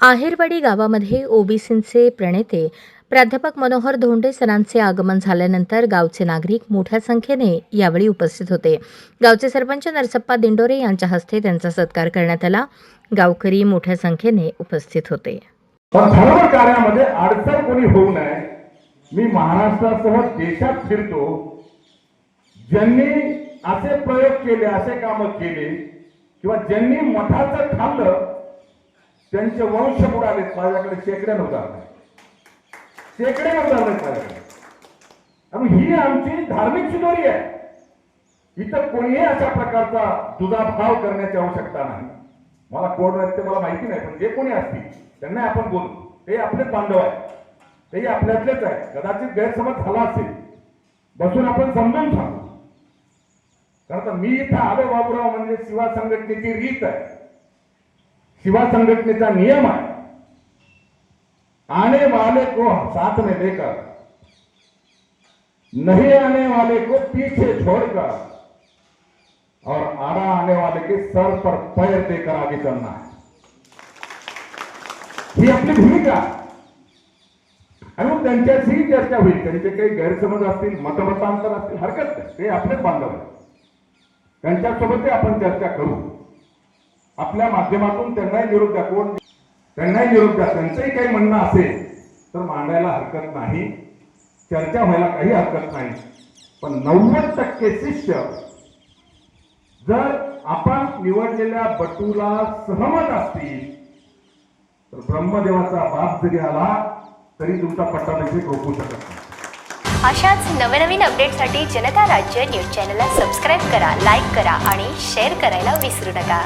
आहेरवाडी गावामध्ये ओबीसींचे प्रणेते प्राध्यापक मनोहर धोंडे सरांचे आगमन झाल्यानंतर गावचे नागरिक मोठ्या संख्येने यावेळी उपस्थित होते. गावचे सरपंच नरसप्पा दिंडोरे यांच्या हस्ते त्यांचा सत्कार करण्यात आला. गावकरी मोठ्या संख्येने उपस्थित होते. धर्म कार्यामध्ये अडचण कोणी होऊ नये. मी महाराष्ट्रासह देशात फिरतो. ज्यांनी असे प्रयोग केले असे काम केले किंवा ज्यांनी मठाचं खाल्लं त्यांचे वंश बुडाले माझ्याकडे शेकडे नव्हता शेकडे नव्हता माझ्याकडे. ही आमची धार्मिक शिदोरी आहे. इथं कोणीही अशा प्रकारचा दुजाभाव करण्याची आवश्यकता नाही. मला कोण आहेत ते मला माहिती नाही पण जे कोणी असतील त्यांना आपण बोलू. ते आपलेच बांधव आहेत. तेही आपल्यातलेच आहे कदाचित गैरसमज झाला असेल. बसून आपण समजून सांगू. कारण मी इथं आलो बाबूराव म्हणजे शिवा संघटनेची रीत आहे. शिवा संघटनेचा नियम आहे. आने वाले को साथ में लेकर नहीं आने वाले को पीछे छोड़कर और आड़ा आने वाले के सर पर पैर देकर आगे चलना है। ही आपली भूमिका। आणि मग त्यांच्याशी चर्चा होईल त्यांचे काही गैरसमज असतील मतमतांतर असतील हरकत नाही ते आपलेच बांधव आहेत. त्यांच्यासोबतही आपण चर्चा करू. आपल्या माध्यमातून त्यांनाही निरोप द्या. कोण? त्यांनाही निरोप द्या. त्यांचंही काही म्हणणं असेल तर मांडायला हरकत नाही. चर्चा व्हायला काही हरकत नाही. पण नव्वद टक्के शिष्य जर आपण निवडलेल्या बटूला सहमत असतील तर ब्रह्मदेवाचा बाप जरी आला तरी तुमचा पट्टाभिषेक रोखू शकत नाही. अशाच नवनवीन अपडेटसाठी जनता राज्य न्यूज चॅनलला सबस्क्राईब करा लाईक करा आणि शेअर करायला विसरू नका.